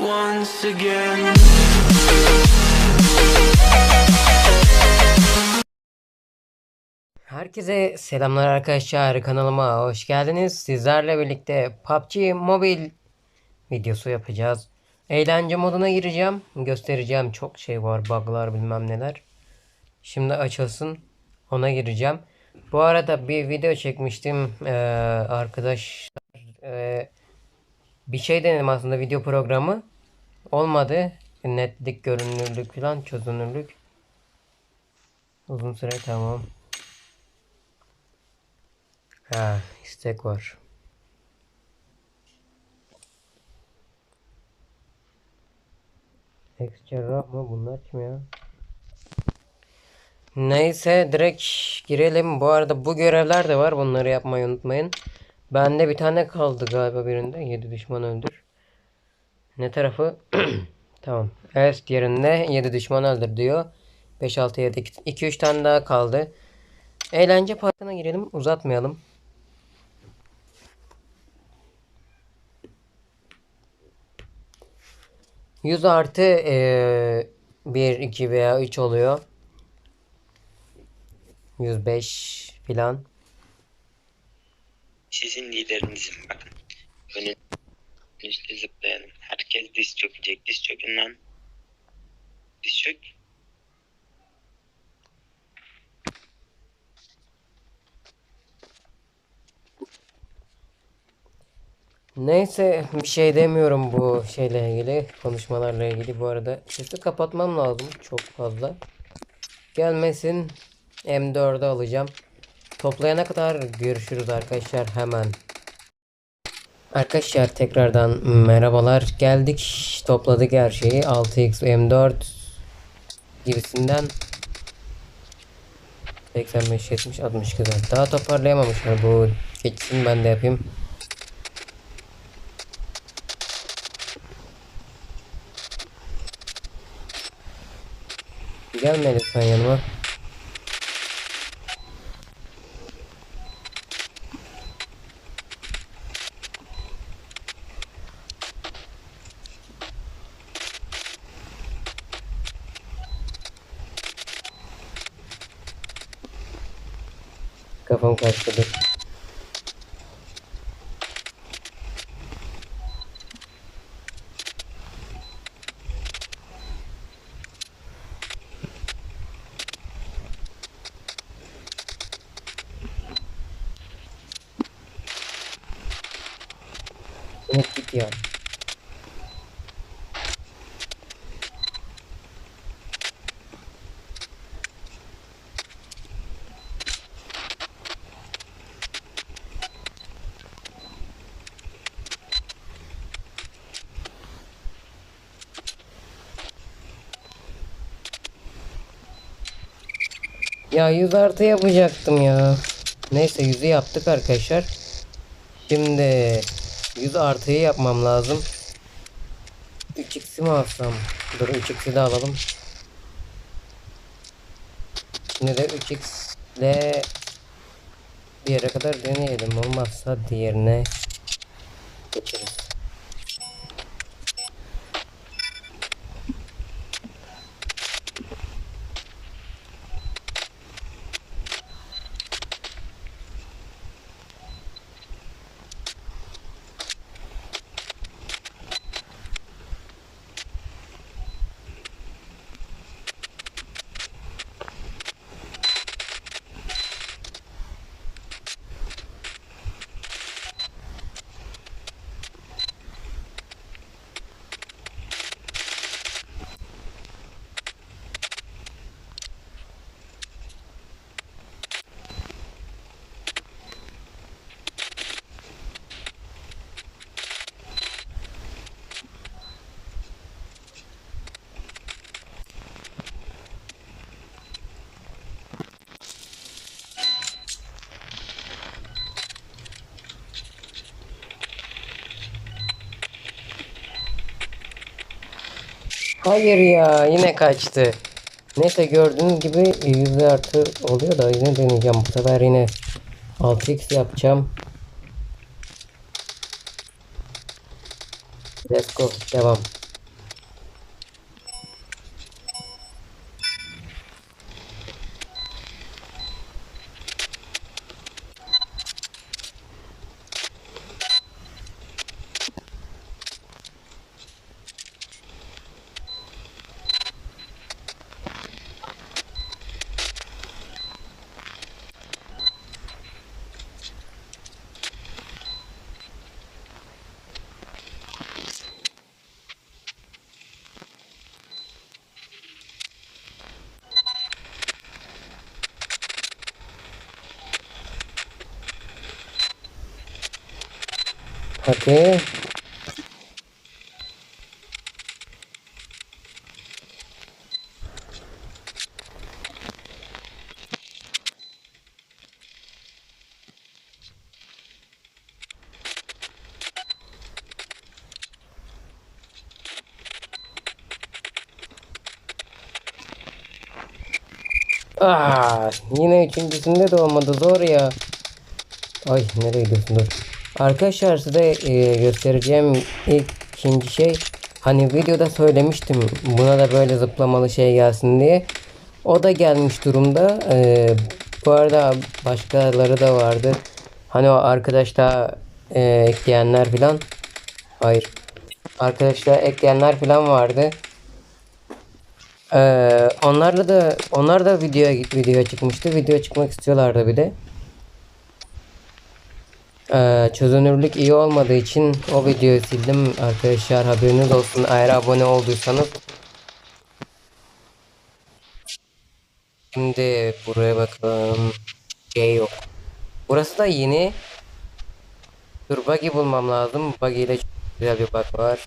once again. Herkese selamlar arkadaşlar kanalıma hoş geldiniz. Sizlerle birlikte PUBG Mobile videosu yapacağız. Eğlence moduna gireceğim. Göstereceğim çok şey var bug'lar bilmem neler. Şimdi açılsın ona gireceğim. Bu arada bir video çekmiştim ee, arkadaşlar. ee, bir şey denedim aslında video programı. Olmadı. Netlik, görünürlük falan çözünürlük. Uzun süre tamam. Ha, istek var. Ex cerrah mı bunlar kim ya? Neyse direkt girelim. Bu arada bu görevler de var. Bunları yapmayı unutmayın. Bende bir tane kaldı galiba birinde. 7 düşman öldür. Ne tarafı? tamam. Evet yerinde 7 düşman öldür diyor. 5 6 7 2 3 tane daha kaldı. Eğlence parkına girelim. Uzatmayalım. 100 artı eee 1, 2 veya 3 oluyor. 105 filan. Sizin liderinizim bakın. Önünüzde zıplayalım. Herkes diz çökecek. Diz çökün lan. Diz çök. Neyse bir şey demiyorum bu şeyle ilgili. Konuşmalarla ilgili. Bu arada sesi kapatmam lazım. Çok fazla. Gelmesin. M4'ü alacağım. Toplayana kadar görüşürüz arkadaşlar hemen. Arkadaşlar tekrardan merhabalar. Geldik. Topladık her şeyi. 6x M4 gibisinden 85 70 60 kadar. Daha toparlayamamışlar bu geçsin ben de yapayım. Gelme lütfen yanıma. Karıştı dur. Unut git ya. Ya 100 artı yapacaktım ya. Neyse 100'ü yaptık arkadaşlar. Şimdi 100 artıyı yapmam lazım. 3x'i mi alsam? Dur 3x'i de alalım. Şimdi de 3x ile bir yere kadar deneyelim. Olmazsa diğerine Hayır ya yine kaçtı. Neyse gördüğünüz gibi yüzde artı oluyor da yine deneyeceğim. Bu sefer yine 6x yapacağım. Let's go. Devam. Hadi. Ah, yine üçüncüsünde de olmadı zor ya. Ay nereye gidiyorsun dur. Arkadaşlar size e, göstereceğim ilk ikinci şey hani videoda söylemiştim buna da böyle zıplamalı şey gelsin diye. O da gelmiş durumda. E, bu arada başkaları da vardı. Hani o arkadaşlar e, ekleyenler filan. Hayır. Arkadaşlar ekleyenler filan vardı. Ee, onlarla da onlar da video video çıkmıştı. Video çıkmak istiyorlardı bir de. Ee, çözünürlük iyi olmadığı için o videoyu sildim arkadaşlar haberiniz olsun eğer abone olduysanız. Şimdi buraya bakalım. Şey yok. Burası da yeni. Dur buggy bulmam lazım. Buggy ile çok güzel bir bug var.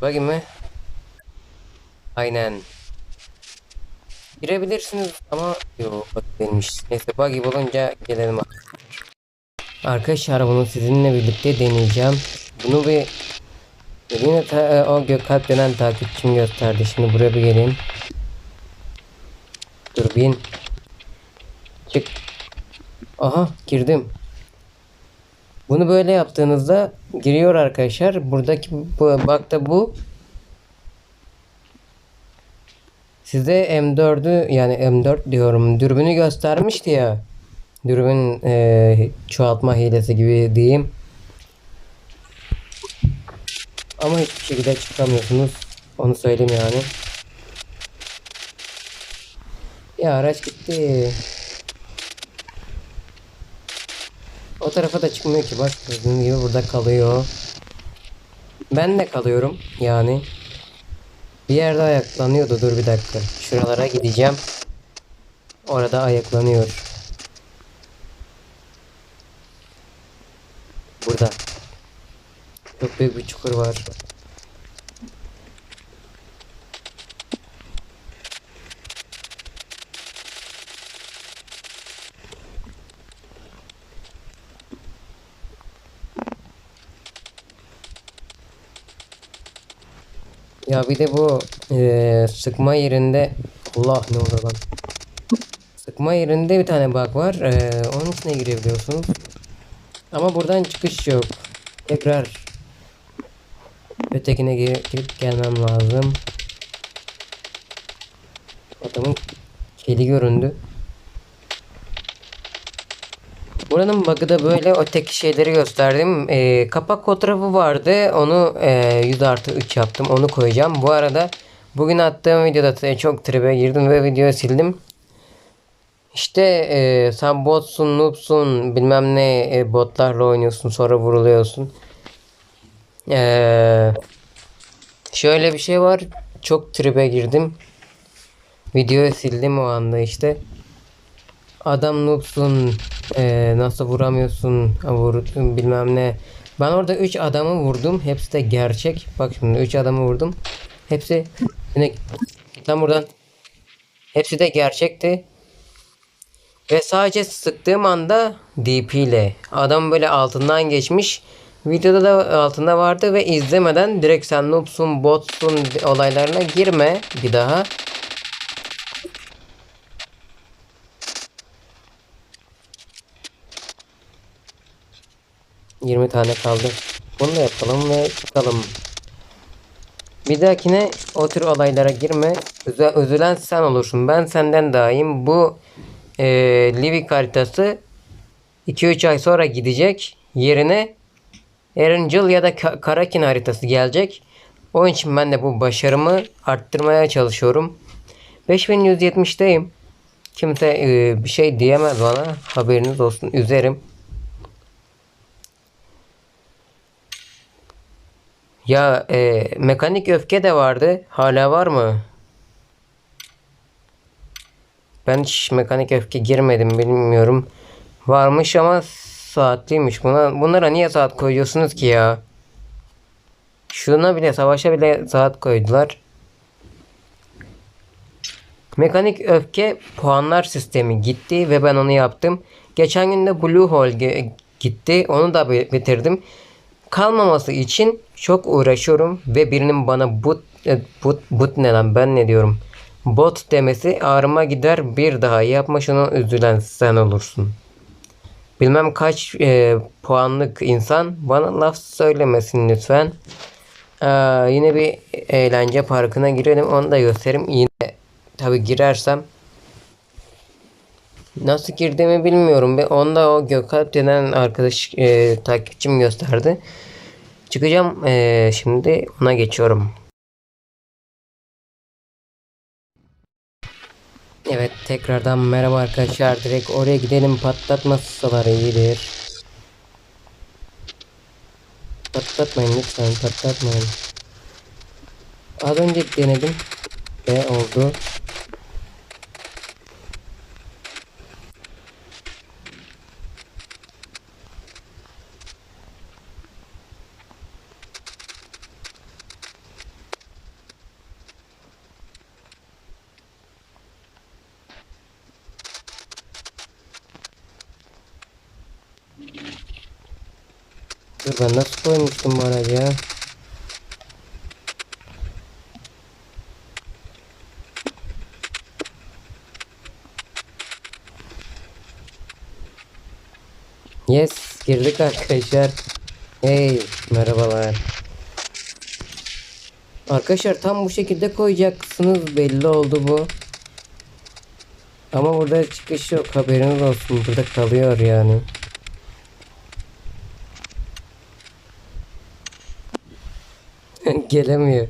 Buggy mi? Aynen. Girebilirsiniz ama yok bak değilmiş. Neyse buggy bulunca gelelim. Arkadaşlar bunu sizinle birlikte deneyeceğim. Bunu bir yine ta- o Gökalp denen takipçim gösterdi. Şimdi buraya bir geleyim. Dur bin. Çık. Aha girdim. Bunu böyle yaptığınızda giriyor arkadaşlar. Buradaki bu, bak da bu. Size M4'ü yani M4 diyorum dürbünü göstermişti ya. Dürbün eee, çoğaltma hilesi gibi diyeyim. Ama hiçbir şekilde çıkamıyorsunuz. Onu söyleyeyim yani. Ya araç gitti. O tarafa da çıkmıyor ki bak gördüğün gibi burada kalıyor. Ben de kalıyorum yani. Bir yerde ayaklanıyordu dur bir dakika. Şuralara gideceğim. Orada ayaklanıyor. Burada. Çok büyük bir çukur var. Ya bir de bu eee, sıkma yerinde Allah ne oldu lan? Sıkma yerinde bir tane bug var. Eee, onun içine girebiliyorsunuz. Ama buradan çıkış yok. Tekrar ötekine gir- girip gelmem lazım. Adamın keli göründü. Buranın bug'ı da böyle öteki şeyleri gösterdim. Ee, kapak fotoğrafı vardı. Onu e, 100 artı 3 yaptım. Onu koyacağım. Bu arada bugün attığım videoda çok tribe girdim ve videoyu sildim. İşte e, sen botsun, noobsun, bilmem ne e, botlarla oynuyorsun sonra vuruluyorsun. Ee, şöyle bir şey var. Çok tribe girdim. Videoyu sildim o anda işte. Adam noobsun, eee, nasıl vuramıyorsun, vur, bilmem ne. Ben orada 3 adamı vurdum. Hepsi de gerçek. Bak şimdi 3 adamı vurdum. Hepsi yine git lan buradan. Hepsi de gerçekti. Ve sadece sıktığım anda DP ile adam böyle altından geçmiş. Videoda da altında vardı ve izlemeden direkt sen noobsun, botsun olaylarına girme bir daha. 20 tane kaldı. Bunu da yapalım ve çıkalım. Bir dahakine o tür olaylara girme. Üze- üzülen sen olursun. Ben senden daha iyiyim. Bu e, Livik haritası 2-3 ay sonra gidecek. Yerine Erangel ya da Ka- Karakin haritası gelecek. Onun için ben de bu başarımı arttırmaya çalışıyorum. 5170'teyim. Kimse e, bir şey diyemez bana. Haberiniz olsun. Üzerim. Ya e, mekanik öfke de vardı. Hala var mı? Ben hiç mekanik öfke girmedim bilmiyorum. Varmış ama saatliymiş. Buna, bunlara niye saat koyuyorsunuz ki ya? Şuna bile savaşa bile saat koydular. Mekanik öfke puanlar sistemi gitti ve ben onu yaptım. Geçen gün de Blue Hole gitti. Onu da bi- bitirdim. Kalmaması için çok uğraşıyorum ve birinin bana but e, but but ne lan ben ne diyorum? Bot demesi ağrıma gider bir daha yapma şunu üzülen sen olursun. Bilmem kaç e, puanlık insan bana laf söylemesin lütfen. Aa, yine bir eğlence parkına girelim onu da göstereyim. Yine tabi girersem nasıl girdiğimi bilmiyorum. Onda o Gökalp denen arkadaş e, takipçim gösterdi. Çıkacağım e, şimdi ona geçiyorum. Evet tekrardan merhaba arkadaşlar. Direkt oraya gidelim patlatmasalar iyidir. Patlatmayın lütfen patlatmayın. Az önce denedim ve oldu. Dur ben nasıl koymuştum bu aracı ya? Yes girdik arkadaşlar. Hey merhabalar. Arkadaşlar tam bu şekilde koyacaksınız belli oldu bu. Ama burada çıkış yok haberiniz olsun burada kalıyor yani. Gelemiyor.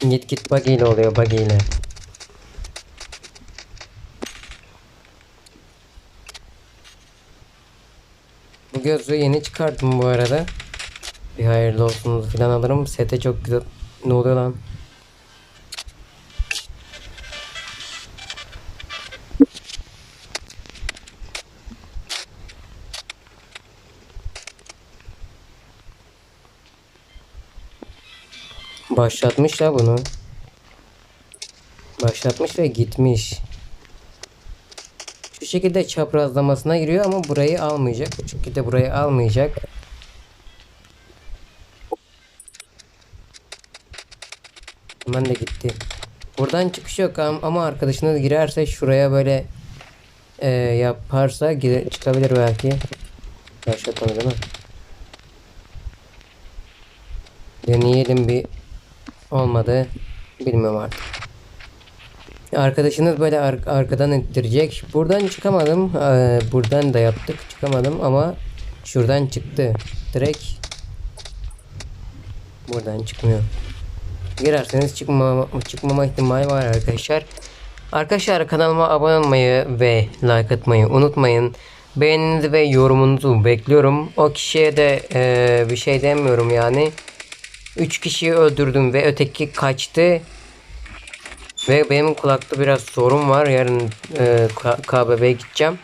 Git git buggy oluyor buggy. Bu gözlüğü yeni çıkarttım bu arada. Bir hayırlı olsunuz falan alırım. Sete çok güzel. Ne oluyor lan? Başlatmış ya bunu. Başlatmış ve gitmiş. Şu şekilde çaprazlamasına giriyor ama burayı almayacak. Bu şekilde burayı almayacak. Hemen de gitti. Buradan çıkış yok am- ama arkadaşınız girerse şuraya böyle e, yaparsa gire- çıkabilir belki. Başlatmadı değil mi? Deneyelim bir olmadı. Bilmiyorum artık. Arkadaşınız böyle ar- arkadan ittirecek. Buradan çıkamadım. Ee, buradan da yaptık. Çıkamadım ama şuradan çıktı. Direkt buradan çıkmıyor. Girerseniz çıkmama, çıkmama ihtimali var arkadaşlar. Arkadaşlar kanalıma abone olmayı ve like atmayı unutmayın. Beğeninizi ve yorumunuzu bekliyorum. O kişiye de eee, bir şey demiyorum yani. 3 kişiyi öldürdüm ve öteki kaçtı. Ve benim kulakta biraz sorun var. Yarın e, KBB'ye gideceğim.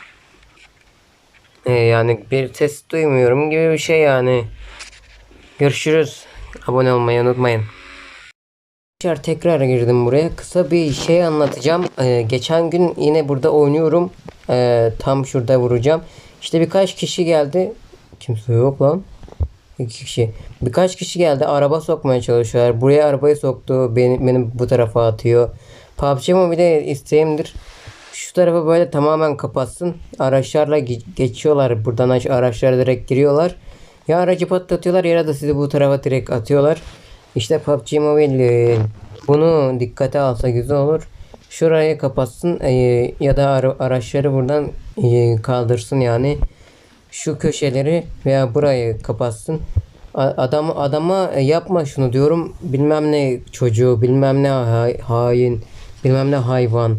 E, yani bir ses duymuyorum gibi bir şey yani. Görüşürüz. Abone olmayı unutmayın. Tekrar girdim buraya. Kısa bir şey anlatacağım. E, geçen gün yine burada oynuyorum. E, tam şurada vuracağım. İşte birkaç kişi geldi. Kimse yok lan. İki kişi. Birkaç kişi geldi. Araba sokmaya çalışıyorlar. Buraya arabayı soktu. Beni, benim bu tarafa atıyor. PUBG Mobile'de isteğimdir. Şu tarafı böyle tamamen kapatsın. Araçlarla ge- geçiyorlar. Buradan aç araçlara direkt giriyorlar. Ya aracı patlatıyorlar ya da sizi bu tarafa direkt atıyorlar. İşte PUBG Mobile bunu dikkate alsa güzel olur. Şurayı kapatsın ya da ara- araçları buradan kaldırsın yani. Şu köşeleri veya burayı kapatsın. Adam adama e, yapma şunu diyorum. Bilmem ne çocuğu, bilmem ne ha- hain, bilmem ne hayvan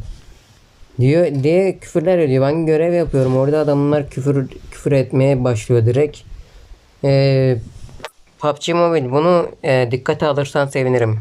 diyor diye küfürler ediyor. Ben görev yapıyorum. Orada adamlar küfür küfür etmeye başlıyor direkt. Ee, PUBG Mobile bunu e, dikkate alırsan sevinirim.